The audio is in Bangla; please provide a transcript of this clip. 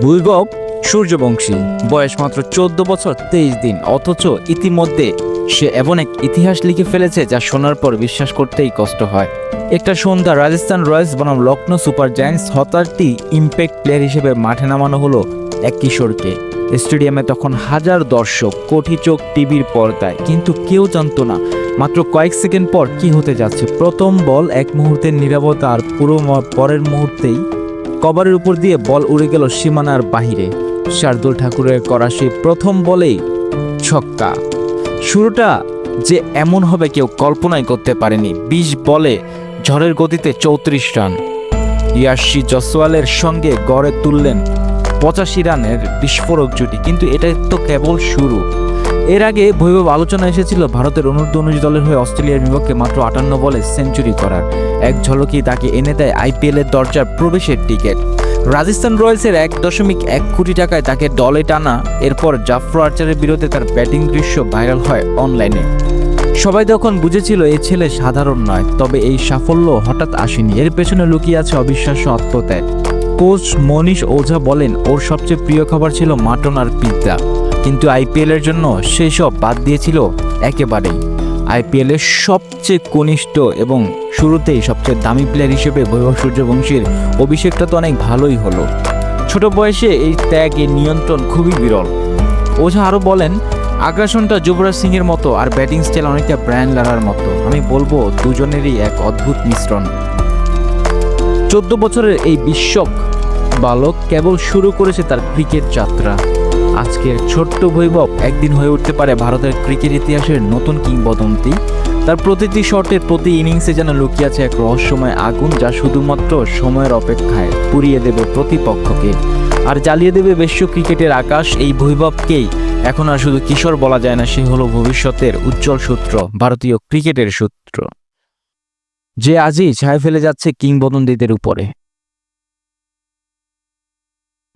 বৈভব সূর্যবংশী। বয়স মাত্র চোদ্দ বছর তেইশ দিন। অথচ ইতিমধ্যে সে এমন এক ইতিহাস লিখে ফেলেছে যা শোনার পর বিশ্বাস করতেই কষ্ট হয়। একটা সন্ধ্যা রাজস্থান রয়্যালস বনাম লখনৌ সুপার জায়ান্টস হতারটি ইম্প্যাক্ট প্লেয়ার হিসেবে মাঠে নামানো হলো এক কিশোরকে। স্টেডিয়ামে তখন হাজার দর্শক কোটি চোখ, টিভির পর্দায়। কিন্তু কেউ জানতো না মাত্র কয়েক সেকেন্ড পর কি হতে যাচ্ছে। প্রথম বল এক মুহূর্তের নিরাপত্তা আর পুরো পরের মুহূর্তেই কভারের উপর দিয়ে বল উড়ে গেল সীমানার বাহিরে। শার্দুল ঠাকুরের করা সেই প্রথম বলেই ছক্কা। শুরুটা যে এমন হবে কেউ কল্পনাই করতে পারেনি। বিশ বলে ঝড়ের গতিতে চৌত্রিশ রান। ইয়াশি জসওয়ালের সঙ্গে গড়ে তুললেন পঁচাশি রানের বিস্ফোরক জুটি। কিন্তু এটা তো কেবল শুরু। এর আগে বৈভব আলোচনা এসেছিল ভারতের অনূর্ধ্ব উনিশ দলের হয়ে অস্ট্রেলিয়ার বিপক্ষে মাত্র আটান্ন বলে সেঞ্চুরি করার। এক ঝলকেই তাকে এনে দেয় আইপিএল এর দরজার প্রবেশের টিকিট। রাজস্থান রয়্যালসের এক দশমিক এক কোটি টাকায় তাকে দলে টানা, এরপর জাফর আর্চারের বিরুদ্ধে তার ব্যাটিং দৃশ্য ভাইরাল হয় অনলাইনে। সবাই তখন বুঝেছিল এই ছেলে সাধারণ নয়, তবে এই সাফল্য হঠাৎ আসেনি। এর পেছনে লুকিয়ে আছে অবিশ্বাস্য আত্মত্যাগ। কোচ মনীষ ওঝা বলেন, ওর সবচেয়ে প্রিয় খাবার ছিল মাটন আর পিৎজা। কিন্তু আইপিএল এর জন্য সেই সব বাদ দিয়েছিল একেবারেই। আইপিএল এর সবচেয়ে কনিষ্ঠ এবং শুরুতেই সবচেয়ে দামি প্লেয়ার হিসেবে বৈভব সূর্যবংশীর অভিষেকটা তো অনেক ভালোই হলো। ছোট বয়সে এই ত্যাগ এই নিয়ন্ত্রণ খুবই বিরল। ওঝা আরও বলেন, আগ্রাসনটা যুবরাজ সিং এর মতো আর ব্যাটিং স্টাইল অনেকটা ব্র্যান্ড লারার মতো। আমি বলব, দুজনেরই এক অদ্ভুত মিশ্রণ। চোদ্দ বছরের এই বিশ্বক বালক কেবল শুরু করেছে তার ক্রিকেট যাত্রা। আজকের ছোট্ট বৈভব একদিন হয়ে উঠতে পারে ভারতের ক্রিকেট ইতিহাসের নতুন কিংবদন্তি। তার প্রতিটি শটের প্রতি ইনিংসে যেন লুকিয়ে আছে এক রহস্যময় আগুন যা শুধুমাত্র সময়ের অপেক্ষায় পুড়িয়ে দেবে প্রতিপক্ষকে। আর জ্বালিয়ে দেবে বিশ্ব ক্রিকেটের আকাশ এই বৈভবকেই। এখন আর শুধু কিশোর বলা যায় না, সে হলো ভবিষ্যতের উজ্জ্বল সূত্র, ভারতীয় ক্রিকেটের সূত্র। যে আজই ছায়া ফেলে যাচ্ছে কিংবদন্তিদের উপরে।